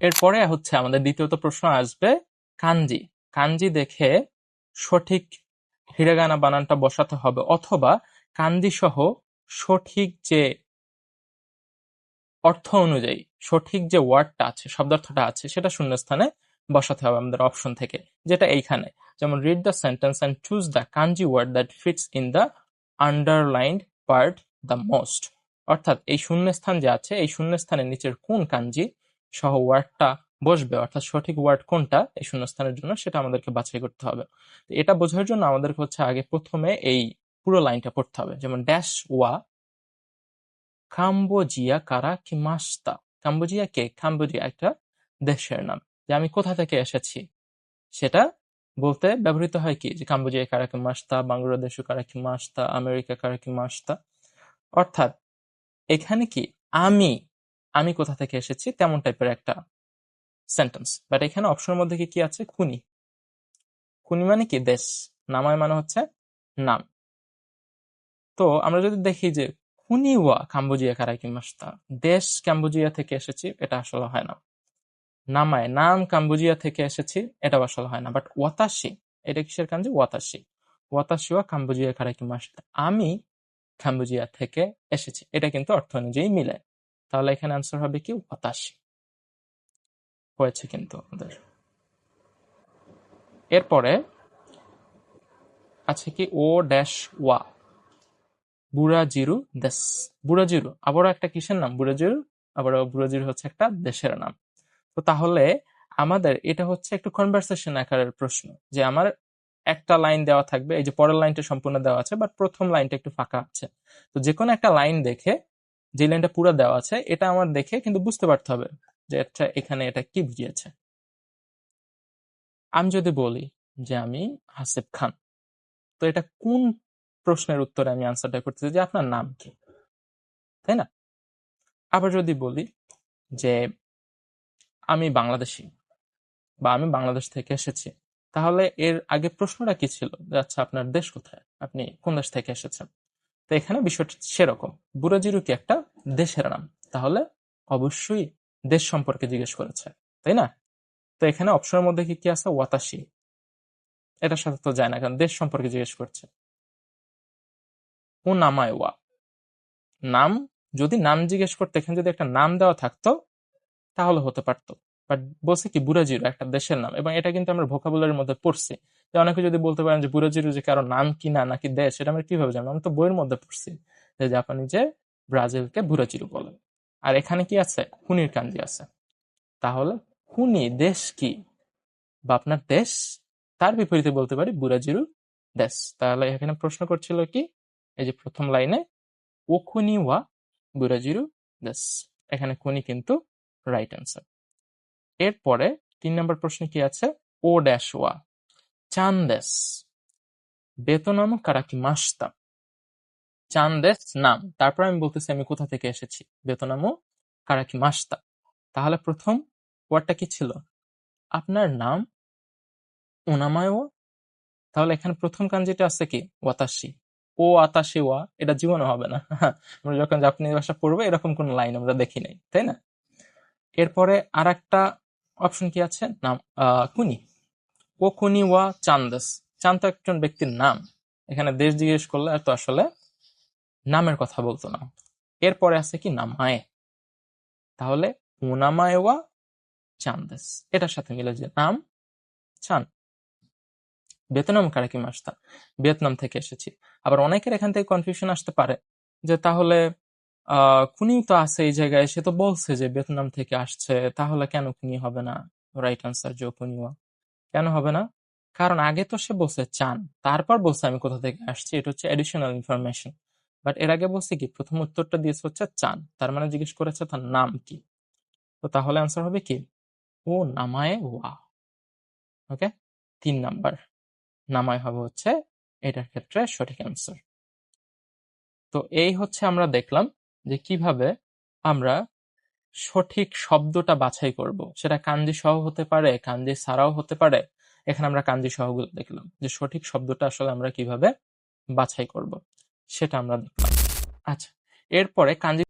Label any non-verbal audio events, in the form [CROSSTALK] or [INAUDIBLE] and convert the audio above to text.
এরপরে হচ্ছে আমাদের দ্বিতীয়ত প্রশ্ন আসবে কাঞ্জি কাঞ্জি দেখে সঠিক হিরাগানা বানানটা বসাতে হবে অথবা কাঞ্জি সহ সঠিক যে অর্থ অনুযায়ী, সঠিক যে ওয়ার্ডটা আছে, শব্দার্থটা আছে, সেটা শূন্যস্থানে বসাতে হবে আমাদের অপশন থেকে, যেটা এইখানে। যেমন read the sentence and choose the kanji word that fits in the underlined part the most অর্থাৎ এই শূন্যস্থান যে আছে, এই শূন্যস্থানের নিচের কোন কাঞ্জি সহ ওয়ার্ডটা বসবে, অর্থাৎ সঠিক ওয়ার্ড কোনটা এই শূন্যস্থানের জন্য সেটা আমাদেরকে বাছাই করতে হবে। তো এটা বোঝার জন্য আমাদেরকে হচ্ছে আগে প্রথমে এই পুরো লাইনটা পড়তে হবে, যেমন ড্যাশ ওয়া কাম্বোজিয়া কারা কি মাস্তা কাম্বোজিয়া কে? কাম্বোজিয়া একটা দেশের নাম। যে আমি কোথা থেকে এসেছি? সেটা বলতে ব্যবহৃত হয় কি? যে কাম্বোজিয়া কারাকি মাস্তা বাংলাদেশ কারাকি মাস্তা আমেরিকা কারাকি মাস্তা অর্থাৎ এখানে কি? আমি আমি কোথা থেকে এসেছি তেমন টাইপের একটা সেন্টেন্স বাট এখানে অপশনের মধ্যে কি কি আছে? খুনি। খুনি মানে কি? দেশ। নামায় মানে হচ্ছে নাম। তো আমরা যদি দেখি যে কুনিওয়া কাম্বোজিয়া কারাকি মাস্তা দেশ কাম্বোজিয়া থেকে এসেছি, এটা আসলে হয় না। নামায় নাম কাম্বোজিয়া থেকে এসেছি, এটাও আসলে হয় না। বাট ওয়াতাশি এটা কিসের কাঞ্জি ওয়াতাশি ওয়াতাশিওয়া কাম্বোজিয়া কারাকি মাস্তা আমি কাম্বোজিয়া থেকে এসেছি। এটা কিন্তু অর্থ অনুযায়ী মিলে। তাহলে এখানে আনসার হবে কি? ওয়াতাশি হয়েছে কিন্তু আমাদের। এরপরে আছে কি? ও ড্যাশ ওয়া বুড়াজিরু দেশ। বুড়াজিরু আবারও একটা কিসের নাম? বুড়াজিরু আবারও বুড়াজিরু হচ্ছে একটা দেশের নাম। তো তাহলে আমাদের এটা হচ্ছে একটু কনভারসেশন আকারের প্রশ্ন, যে আমার একটা লাইন দেওয়া থাকবে, এই যে পরের লাইনটা সম্পূর্ণ দেওয়া আছে বাট প্রথম লাইনটা একটু ফাঁকা আছে। তো যে কোনো একটা লাইন দেখে যে লাইনটা পুরো দেওয়া আছে, এটা আমার দেখে কিন্তু বুঝতে পারতে হবে যে এটা এখানে এটা কি বুঝিয়েছে। আমি যদি বলি যে আমি হাসিব খান, তো এটা কোন প্রশ্নের উত্তরে আমি আনসারটা করতেছি? যে আপনার নাম কি? তাই না? আবার যদি বলি যে আমি বাংলাদেশি বা আমি বাংলাদেশ থেকে এসেছি, তাহলে এর আগে প্রশ্নটা কি ছিল? যে আচ্ছা আপনার দেশ কোথায়? আপনি কোন দেশ থেকে এসেছেন? তো এখানে বিষয়টা সেরকম। বুড়াজিরু কি একটা দেশের নাম? তাহলে অবশ্যই দেশ সম্পর্কে জিজ্ঞেস করেছে, তাই না? তো এখানে অপশনের মধ্যে কি কি আছে? ওয়াতাসি। এটার সাথে তো যায় না, কারণ দেশ সম্পর্কে জিজ্ঞেস করছে। ও নামায় ওয়া নাম, যদি নাম জিজ্ঞেস করতে এখানে যদি একটা নাম দেওয়া থাকতো, তাহলে হতে পারতো। বাট বলছে কি বুড়াজিরু একটা দেশের নাম, এবং এটা কিন্তু আমরা ভোকাবুলারির মধ্যে পড়ছি। যে অনেকে যদি বলতে পারেন যে বুড়াজিরু যে কারও নাম কি না, নাকি দেশ, সেটা আমরা কীভাবে জানব? আমরা তো বইয়ের মধ্যে পড়ছি যে জাপানি যে ব্রাজিলকে বুড়াজিরু বলে। আর এখানে কি আছে? হুনির কান্দি আছে। তাহলে হুনি দেশ কি? বা আপনার দেশ? তার বিপরীতে বলতে পারি বুড়াজিরু দেশ। তাহলে এখানে প্রশ্ন করছিল কি? এই যে প্রথম লাইনে, ও খুনি ওয়া বুড়াজিরু দেশ। এখানে খুনি কিন্তু রাইট অ্যান্সার এরপরে তিন নম্বর প্রশ্নে কি আছে? ও ড্যাশ ওয়া। চান্দেস। বেতনম কারাকি মাস্তা চান্দেস নাম। তারপর আমি বলতেছি, আমি কোথা থেকে এসেছি? বেতনামো কারাকি মাস্তা তাহলে প্রথম ওয়ার্ডটা কি ছিল? আপনার নাম ওনামায়ও তাহলে এখানে প্রথম কাঞ্জিটা আছে কি? ওয়াতাশি ও আতাশি ওয়া, এটা জীবনে হবে না। [LAUGHS] আমরা যখন জাপানি ভাষা পড়ব, এরকম কোন লাইন আমরা দেখি নাই, তাই না? এরপরে আর একটা অপশন কি আছে? নাম কুনি। ও কুনি ওয়া চান্দাস। চান্দ একজন ব্যক্তির নাম। এখানে দেশ জিজ্ঞেস করলে তো আসলে নামের কথা বলতো না। এরপরে আছে কি? নামায়। তাহলে উনামায় ওয়া চান্দাস। এটার সাথে মিলে যে নাম, চান। ভিয়েতনাম কারাকি মাস্তা ভিয়েতনাম থেকে এসেছি। আবার অনেকের এখান থেকে কনফিউশন আসতে পারে যে তাহলে কুনি তো আছে এই জায়গায়। সে তো বলছে যে ভিয়েতনাম থেকে আসছে। তাহলে কেন কুনি হবে না? রাইট আনসার জো কুনিওয়া কেন হবে না? কারণ আগে তো সে বলছে চান। তারপর বলছে আমি কোথা থেকে আসছি, এটা হচ্ছে এডিশনাল ইনফরমেশন বাট এর আগে বলছে কি, প্রথম উত্তরটা দিয়েছে হচ্ছে চান। তার মানে জিজ্ঞেস করেছে তার নাম কি। তো তাহলে আনসার হবে কি? ও নামায় ওয়া। ওকে তিন নাম্বার। নামায় হবে হচ্ছে এটার ক্ষেত্রে সঠিক অ্যান্সার তো এই হচ্ছে আমরা দেখলাম যে কীভাবে আমরা সঠিক শব্দটা বাছাই করব। সেটা কাঞ্জি সহ হতে পারে কাঞ্জি ছাড়াও হতে পারে। এখানে আমরা কাঞ্জি সহগুলো দেখলাম যে সঠিক শব্দটা আসলে আমরা কীভাবে বাছাই করব, সেটা আমরা দেখলাম। আচ্ছা এরপরে কাঞ্জি